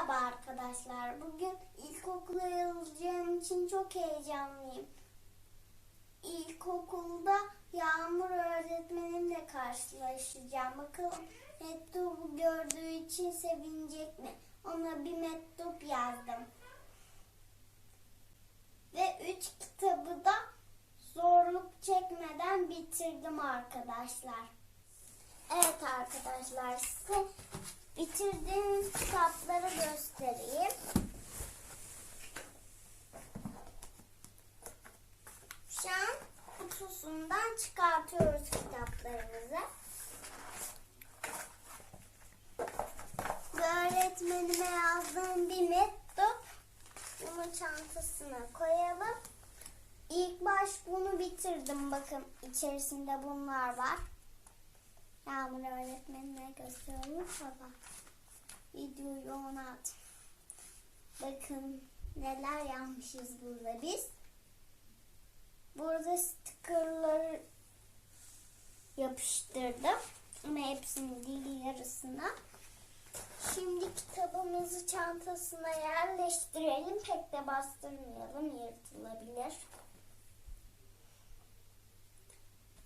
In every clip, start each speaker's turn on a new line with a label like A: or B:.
A: Merhaba arkadaşlar. Bugün ilkokula yazılacağım için çok heyecanlıyım. İlkokulda Yağmur öğretmenimle karşılaşacağım. Bakalım mektubu gördüğü için sevinecek mi? Ona bir mektup yazdım. Ve üç kitabı da zorluk çekmeden bitirdim arkadaşlar. Evet arkadaşlar size bitirdiğim kitapları göstereyim. Şu an kutusundan çıkartıyoruz kitaplarımızı. Ve öğretmenime yazdığım bir mektup. Bunu çantasına koyalım. İlk baş bunu bitirdim. Bakın içerisinde bunlar var. Yağmur öğretmenine gösteriyorum. Baba. Videoyu ona at. Bakın neler yapmışız burada biz. Burada stickerları yapıştırdım. Ama hepsini değil yarısına. Şimdi kitabımızı çantasına yerleştirelim. Pek de bastırmayalım. Yırtılabilir.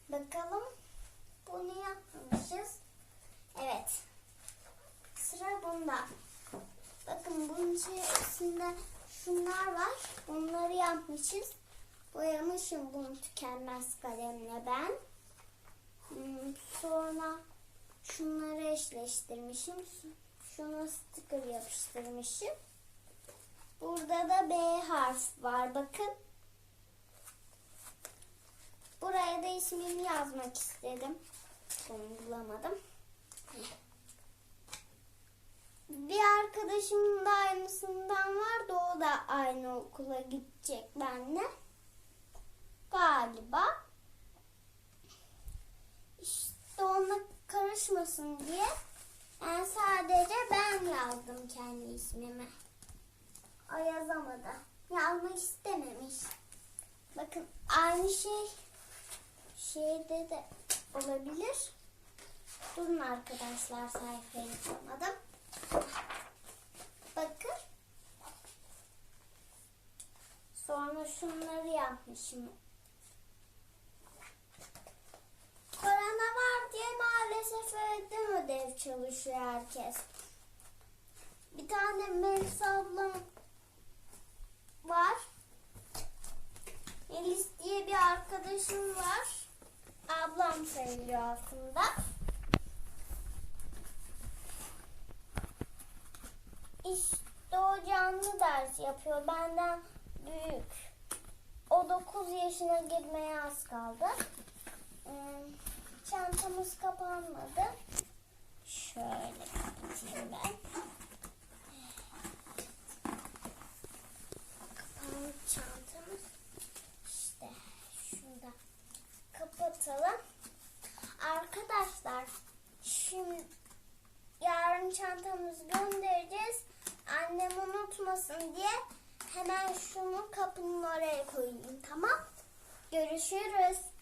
A: Bakalım bunu yapmamışız. Evet. Bunda. Bakın bunun içerisinde şunlar var. Bunları yapmışız. Boyamışım bunu tükenmez kalemle ben. Hmm, Sonra şunları eşleştirmişim. Şuna sticker yapıştırmışım. Burada da B harf var. Bakın. Buraya da ismimi yazmak istedim. Bunu bulamadım. Bir arkadaşımın da aynısından vardı. O da aynı okula gidecek benimle. Galiba. İşte ona karışmasın diye ben sadece ben yazdım kendi ismimi. O yazamadı. Yazmak istememiş. Bakın aynı şey şeyde de olabilir. Durun arkadaşlar sayfayı yapamadım. Bakın. Sonra şunları yapmışım. Korona var diye maalesef evden ödev çalışıyor herkes. Bir tane Melis ablam var. Melis diye bir arkadaşım var. Ablam sayılıyor aslında. İşte o canlı ders yapıyor. Benden büyük. O 9 yaşına girmeye az kaldı. Hmm, Çantamız kapanmadı. Şöyle kapatayım ben. Kapandı çantamız. İşte şurada kapatalım. Arkadaşlar şimdi yarın çantamızı göndereceğiz. Annem unutmasın diye hemen şunu kapının oraya koyayım tamam. Görüşürüz.